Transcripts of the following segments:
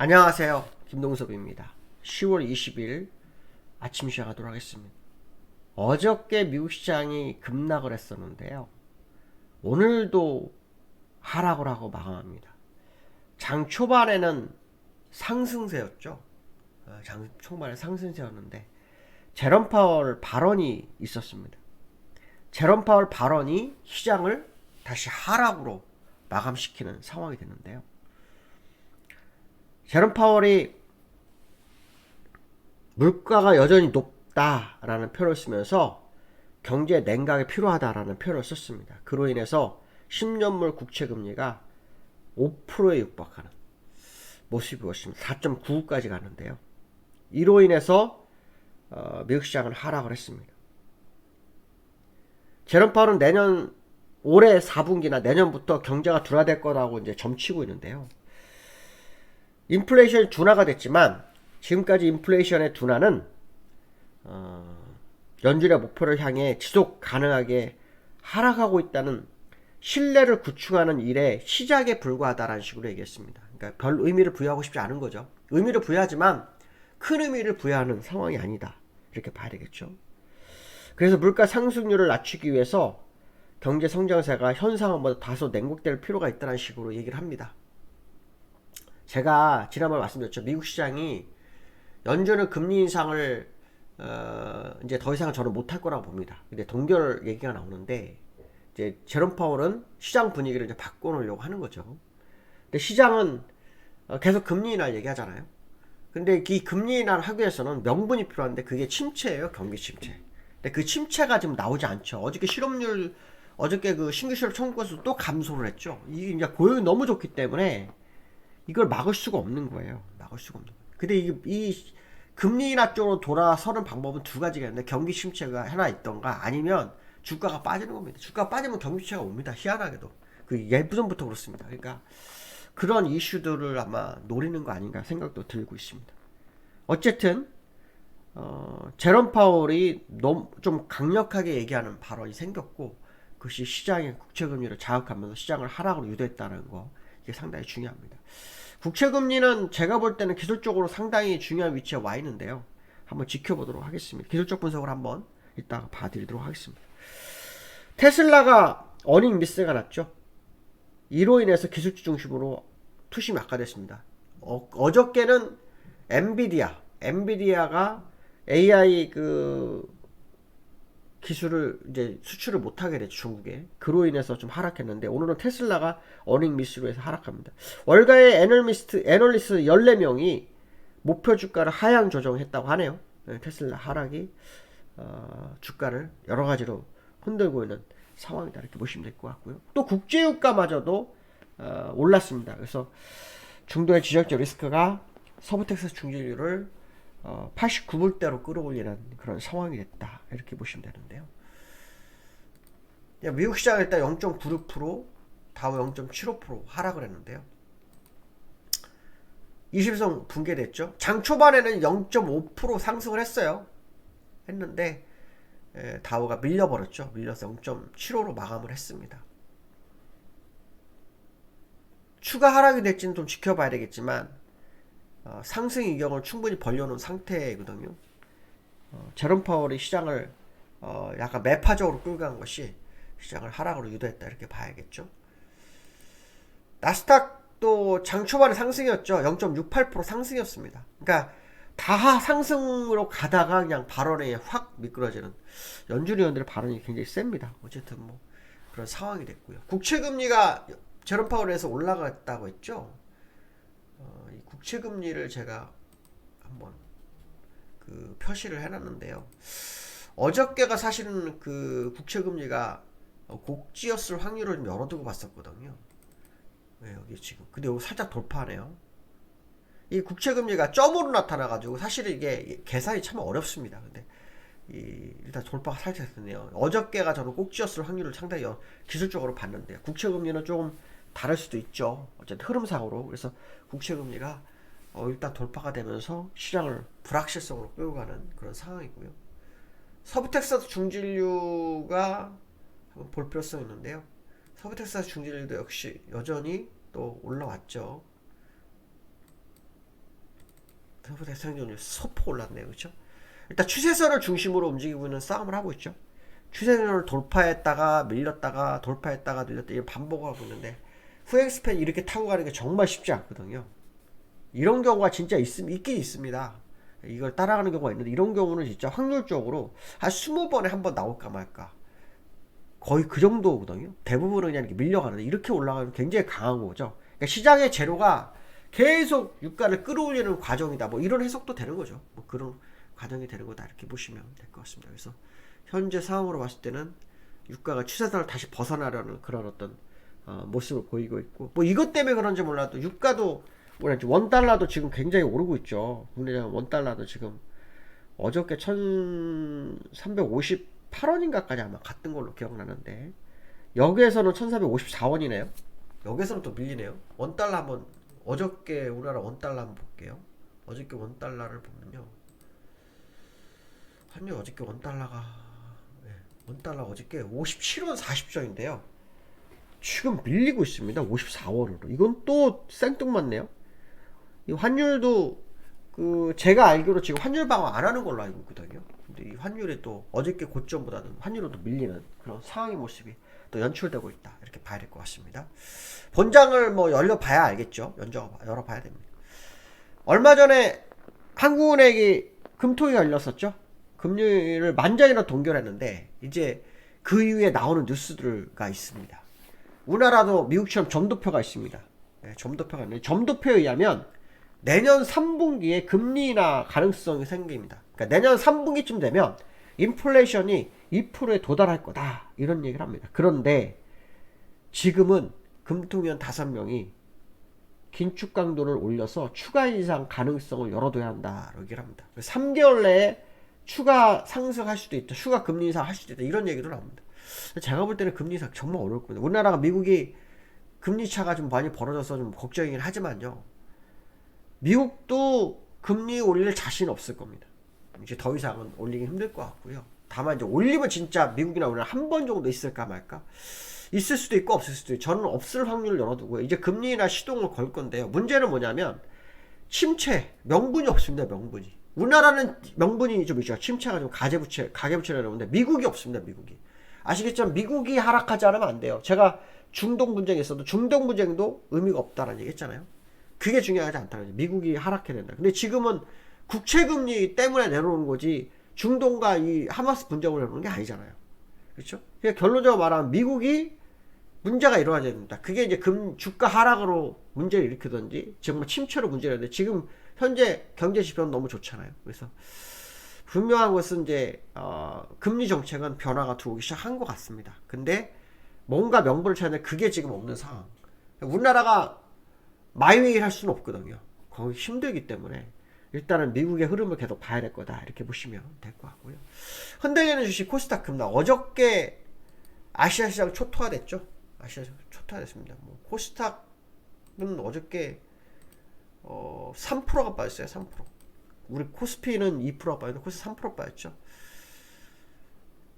안녕하세요. 김동섭입니다. 10월 20일 아침 시작하도록 하겠습니다. 어저께 미국 시장이 급락을 했었는데요. 오늘도 하락을 하고 마감합니다. 장 초반에는 상승세였죠. 어, 장 초반에 상승세였는데 제롬 파월 발언이 있었습니다. 제롬 파월 발언이 시장을 다시 하락으로 마감시키는 상황이 됐는데요. 제롬 파월이 물가가 여전히 높다라는 표현을 쓰면서 경제 냉각이 필요하다라는 표현을 썼습니다. 그로 인해서 10년물 국채 금리가 5%에 육박하는 모습이 보였습니다. 4.99까지 가는데요. 이로 인해서 어, 미국 시장은 하락을 했습니다. 제롬 파월은 내년 올해 4분기나 내년부터 경제가 둔화될 거라고 이제 점치고 있는데요. 인플레이션이 둔화가 됐지만 지금까지 인플레이션의 둔화는 어, 연준의 목표를 향해 지속 가능하게 하락하고 있다는 신뢰를 구축하는 일의 시작에 불과하다라는 식으로 얘기했습니다. 그러니까 별 의미를 부여하고 싶지 않은 거죠. 의미를 부여하지만 큰 의미를 부여하는 상황이 아니다. 이렇게 봐야 되겠죠. 그래서 물가 상승률을 낮추기 위해서 경제 성장세가 현 상황보다 다소 냉국될 필요가 있다는 식으로 얘기를 합니다. 제가 지난번에 말씀드렸죠. 미국 시장이 연준은 금리 인상을 어, 이제 더 이상 저는 못할 거라고 봅니다. 근데 동결 얘기가 나오는데 이제 제롬 파월은 시장 분위기를 이제 바꿔놓으려고 하는 거죠. 근데 시장은 어, 계속 금리 인하를 얘기하잖아요. 근데 이 금리 인하를 하기 위해서는 명분이 필요한데 그게 침체예요, 경기 침체. 근데 그 침체가 지금 나오지 않죠. 어저께 실업률 어저께 그 신규 실업 청구건수 또 감소를 했죠. 이게 이제 고용이 너무 좋기 때문에 이걸 막을 수가 없는 거예요. 막을 수가 없는 거예요. 근데 이, 이 금리 인하 쪽으로 돌아서는 방법은 두 가지가 있는데 경기 침체가 하나 있던가 아니면 주가가 빠지는 겁니다. 주가가 빠지면 경기 침체가 옵니다. 희한하게도. 그 예부전부터 그렇습니다. 그러니까 그런 이슈들을 아마 노리는 거 아닌가 생각도 들고 있습니다. 어쨌든 어, 제롬 파월이 너무 좀 강력하게 얘기하는 발언이 생겼고 그것이 시장의 국채 금리를 자극하면서 시장을 하락으로 유도했다는 거 이게 상당히 중요합니다. 국채금리는 제가 볼 때는 기술적으로 상당히 중요한 위치에 와 있는데요. 한번 지켜보도록 하겠습니다. 기술적 분석을 한번 이따가 봐드리도록 하겠습니다. 테슬라가 어닝 미스가 났죠. 이로 인해서 기술주 중심으로 투심이 악화됐습니다. 어, 어저께는 엔비디아, 엔비디아가 AI 그 기술을 이제 수출을 못하게 됐죠 중국에. 그로 인해서 좀 하락했는데 오늘은 테슬라가 어닝 미스로 해서 하락합니다. 월가의 애널리스트 애널리스트 14명이 목표 주가를 하향 조정했다고 하네요. 네, 테슬라 하락이 어, 주가를 여러 가지로 흔들고 있는 상황이다. 이렇게 보시면 될 것 같고요. 또 국제유가마저도 어, 올랐습니다. 그래서 중도의 지정적 리스크가 서부 텍사스 중진율을 어, 89불대로 끌어올리는 그런 상황이 됐다. 이렇게 보시면 되는데요. 미국 시장 일단 0.96%, 다우 0.75% 하락을 했는데요. 20선 붕괴됐죠. 장 초반에는 0.5% 상승을 했어요. 했는데 에, 다우가 밀려버렸죠. 밀려서 0.75로 마감을 했습니다. 추가 하락이 될지는 좀 지켜봐야 되겠지만 어, 상승 이경을 충분히 벌려놓은 상태거든요. 어, 제롬 파월이 시장을 어, 약간 매파적으로 끌고 간 것이 시장을 하락으로 유도했다 이렇게 봐야겠죠. 나스닥도 장 초반에 상승이었죠. 0.68% 상승이었습니다. 그러니까 다하 상승으로 가다가 그냥 발언에 확 미끄러지는 연준 의원들의 발언이 굉장히 셉니다. 어쨌든 뭐 그런 상황이 됐고요. 국채 금리가 제롬 파월에서 올라갔다고 했죠. 국채 금리를 제가 한번 그 표시를 해놨는데요. 어저께가 사실은 그 국채 금리가 곡지였을 확률을 좀 열어두고 봤었거든요. 네, 여기 지금. 근데 여기 살짝 돌파하네요. 이 국채 금리가 점으로 나타나가지고 사실 이게 계산이 참 어렵습니다. 근데 이 일단 돌파가 살짝 됐네요. 어저께가 저는 꼭지였을 확률을 상당히 기술적으로 봤는데 국채 금리는 조금 다를 수도 있죠. 어쨌든 흐름상으로. 그래서 국채금리가 어, 일단 돌파가 되면서 시장을 불확실성으로 끌고 가는 그런 상황이고요. 서부 텍사스 중진류가 한번 볼 필요성이 있는데요. 서부 텍사스 중진류도 역시 여전히 또 올라왔죠. 대상전이 소폭 올랐네요. 그렇죠? 일단 추세선을 중심으로 움직이고 있는 싸움을 하고 있죠. 추세선을 돌파했다가 밀렸다가 돌파했다가 밀렸다 이런 반복하고 있는데 후행 스팬 이렇게 타고 가는 게 정말 쉽지 않거든요. 이런 경우가 진짜 있, 있긴 있습니다. 이걸 따라가는 경우가 있는데 이런 경우는 진짜 확률적으로 한 20번에 한 번 나올까 말까. 거의 그 정도거든요. 대부분은 그냥 이렇게 밀려가는데 이렇게 올라가면 굉장히 강한 거죠. 그러니까 시장의 재료가 계속 유가를 끌어올리는 과정이다. 뭐 이런 해석도 되는 거죠. 뭐 그런 과정이 되는 거다 이렇게 보시면 될 것 같습니다. 그래서 현재 상황으로 봤을 때는 유가가 추세선을 다시 벗어나려는 그런 어떤 어, 모습을 보이고 있고 뭐 이것 때문에 그런지 몰라도 유가도 뭐랄지 원 달러도 지금 굉장히 오르고 있죠. 국내장 원 달러도 지금 어저께 1,358원인가까지 아마 갔던 걸로 기억나는데 여기에서는 1,454원이네요. 여기서는 또 밀리네요. 원 달러 한번 어저께 우리나라 원 달러 한번 볼게요. 어저께 원 달러를 보면요. 환율 어저께 원 달러가 네, 원 달러 어저께 57원 40전인데요. 지금 밀리고 있습니다. 54원으로. 이건 또 생뚱맞네요. 이 환율도 그 제가 알기로 지금 환율 방어 안 하는 걸로 알고 있거든요. 근데 이 환율이 또 어저께 고점보다는 환율로 또 밀리는 그런 상황의 모습이 또 연출되고 있다. 이렇게 봐야 될 것 같습니다. 본장을 뭐 열려 봐야 알겠죠. 연저 열어 봐야 됩니다. 얼마 전에 한국은행이 금통이 열렸었죠. 금융을 만장이나 동결했는데 이제 그 이후에 나오는 뉴스들가 있습니다. 우리나라도 미국처럼 점도표가 있습니다. 네, 점도표가 있는데 점도표에 의하면 내년 3분기에 금리 인하 가능성이 생깁니다. 그러니까 내년 3분기쯤 되면 인플레이션이 2%에 도달할 거다. 이런 얘기를 합니다. 그런데 지금은 금통위원 5명이 긴축 강도를 올려서 추가 인상 가능성을 열어둬야 한다. 얘기를 합니다. 3개월 내에 추가 상승할 수도 있다. 추가 금리 인상 할 수도 있다. 이런 얘기도 나옵니다. 제가 볼 때는 금리 인상 정말 어려울 겁니다. 우리나라가 미국이 금리 차가 좀 많이 벌어져서 좀 걱정이긴 하지만요. 미국도 금리 올릴 자신 없을 겁니다. 이제 더 이상은 올리기 힘들 것 같고요. 다만 이제 올리면 진짜 미국이나 우리나라 한 번 정도 있을까 말까? 있을 수도 있고 없을 수도 있고 저는 없을 확률을 열어두고요. 이제 금리나 시동을 걸 건데요. 문제는 뭐냐면 침체 명분이 없습니다. 명분이. 우리나라는 명분이 좀 있죠. 침체가 좀 가계부채 가계부채를 나오는데 미국이 없습니다. 미국이. 아시겠지만 미국이 하락하지 않으면 안 돼요. 제가 중동 분쟁이 있어도 중동 분쟁도 의미가 없다라는 얘기 했잖아요. 그게 중요하지 않다는 거죠. 미국이 하락해야 된다. 근데 지금은 국채금리 때문에 내려오는 거지 중동과 이 하마스 분쟁을 내놓는 게 아니잖아요. 그렇죠? 그러니까 결론적으로 말하면 미국이 문제가 일어나야 됩니다. 그게 이제 금 주가 하락으로 문제를 일으키든지 정말 침체로 문제를 하는데 지금 현재 경제 지표는 너무 좋잖아요. 그래서 분명한 것은 이제 어, 금리 정책은 변화가 들어오기 시작한 것 같습니다. 근데 뭔가 명분을 찾는데 그게 지금 없는 상황. 우리나라가 마이웨이를 할 수는 없거든요. 거의 힘들기 때문에 일단은 미국의 흐름을 계속 봐야 될 거다 이렇게 보시면 될 것 같고요. 흔들리는 주식 코스닥 급락 어저께 아시아 시장 초토화됐죠. 아시아 시장 초토화됐습니다. 뭐 코스닥은 어저께 어 3%가 빠졌어요. 3%. 우리 코스피는 2%가 빠졌는데 코스닥 3% 빠졌죠.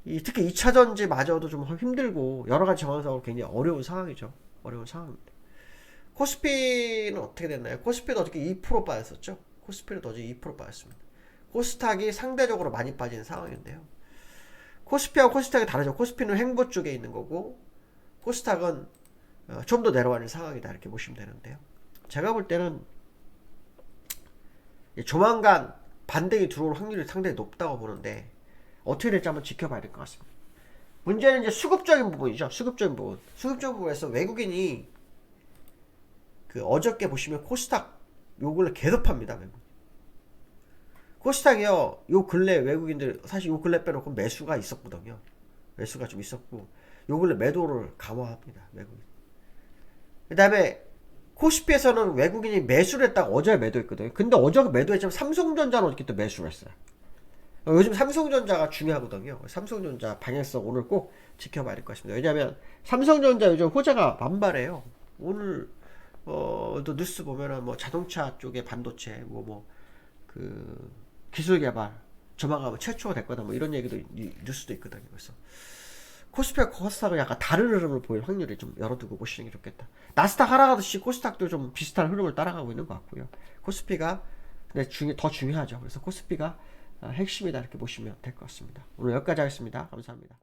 이 특히 2차 전지 마저도 좀 힘들고 여러 가지 정황상으로 굉장히 어려운 상황이죠. 어려운 상황입니다. 코스피는 어떻게 됐나요? 코스피도 어저께 2% 빠졌었죠. 코스피는 어제 2% 빠졌습니다. 코스닥이 상대적으로 많이 빠진 상황인데요. 코스피하고 코스닥이 다르죠. 코스피는 횡보 쪽에 있는 거고 코스닥은 어, 좀더 내려가는 상황이다 이렇게 보시면 되는데요. 제가 볼 때는 조만간 반등이 들어올 확률이 상당히 높다고 보는데 어떻게 될지 한번 지켜봐야 될 것 같습니다. 문제는 이제 수급적인 부분이죠. 수급적인 부분. 수급적인 부분에서 외국인이 그 어저께 보시면 코스닥 요걸로 계속 팝니다. 코스닥이요. 요 근래 외국인들 사실 요 근래 빼놓고 매수가 있었거든요. 매수가 좀 있었고 요 근래 매도를 강화합니다. 외국인. 그 다음에 코스피에서는 외국인이 매수를 했다가 어제 매도했거든요. 근데 어제 매도했지만 삼성전자는 어저께 또 매수를 했어요. 어, 요즘 삼성전자가 중요하거든요. 삼성전자 방향성 오늘 꼭 지켜봐야 될것 같습니다. 왜냐하면 삼성전자 요즘 호재가 만발해요. 오늘 어, 또 뉴스 보면은 뭐 자동차 쪽에 반도체 뭐 뭐 그 기술 개발 조만간 뭐 최초가 될 거다 뭐 이런 얘기도 이, 뉴스도 있거든요. 그래서 코스피와 코스닥은 약간 다른 흐름을 보일 확률이 좀 열어두고 보시는 게 좋겠다. 나스닥 하락하듯이 코스닥도 좀 비슷한 흐름을 따라가고 있는 것 같고요. 코스피가 근데 중요, 더 중요하죠. 그래서 코스피가 어, 핵심이다 이렇게 보시면 될 것 같습니다. 오늘 여기까지 하겠습니다. 감사합니다.